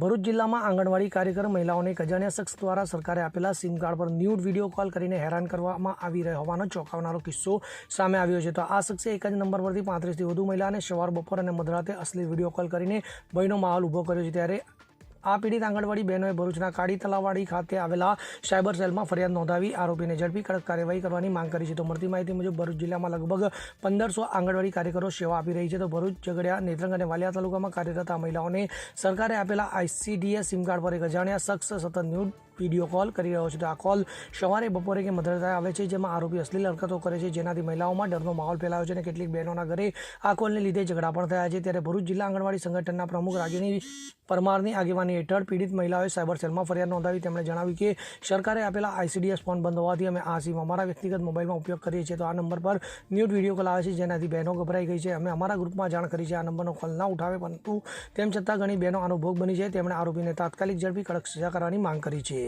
ભરૂચ જિલ્લામાં આંગણવાડી કાર્યકર મહિલાઓને એક અજાણ્યા શખ્સ દ્વારા સરકારે આપેલા સિમ કાર્ડ પર ન્યૂડ વીડિયો કોલ કરીને હેરાન કરવામાં આવી રહ્યો હોવાનો ચોંકાવનારો કિસ્સો સામે આવ્યો છે. તો આ શખ્સે એક જ નંબર પરથી પાંત્રીસથી વધુ મહિલાને સવાર બપોર અને મધરાતે અસલી વીડિયો કોલ કરીને ભયનો માહોલ ઊભો કર્યો છે. ત્યારે આ પીડિત આંગણવાડી બહેનોએ ભરૂચના કાળી તલાવાડી ખાતે આવેલા સાયબર સેલમાં ફરિયાદ નોંધાવી આરોપીને ઝડપી કડક કાર્યવાહી કરવાની માંગ કરી છે. તો મળતી માહિતી મુજબ ભરૂચ જિલ્લામાં લગભગ પંદરસો આંગણવાડી કાર્યકરો સેવા આપી રહી છે. તો ભરૂચ, ઝઘડિયા, નેત્રંગ અને વાલિયા તાલુકામાં કાર્યરત આ મહિલાઓને સરકારે આપેલા આઈસીડીએસ સિમ કાર્ડ પર એક અજાણ્યા શખ્સ સતત ન્યૂડ વીડિયો કોલ કરી રહ્યો છે. તો આ કોલ સવારે બપોરે કે મધરતા આવે છે, જેમાં આરોપી અશ્લીલ હરકતો કરે છે. જેનાથી મહિલાઓમાં ડરનો માહોલ ફેલાયો છે અને કેટલીક બહેનોના ઘરે આ કોલને લીધે ઝઘડા પણ થયા છે. ત્યારે ભરૂચ જિલ્લા આંગણવાડી સંગઠનના પ્રમુખ રાગિણી પરમારની આગેવાની હેઠળ પીડિત મહિલાઓએ સાયબર સેલમાં ફરિયાદ નોંધાવી. તેમણે જણાવ્યું કે સરકારે આપેલા આઈસીડીએસ ફોન બંધ હોવાથી અમે આ સિમ અમારા વ્યક્તિગત મોબાઈલમાં ઉપયોગ કરીએ છીએ. તો આ નંબર પર ન્યૂટ વીડિયો કોલ આવે છે, જેનાથી બહેનો ગભરાઈ ગઈ છે. અમે અમારા ગ્રુપમાં જાણ કરી છે. આ નંબરનો કોલ ના ઉઠાવે, પરંતુ તેમ છતાં ઘણી બહેનો આનો બની છે. તેમણે આરોપીને તાત્કાલિક ઝડપી કડક સજા કરવાની માંગ કરી છે.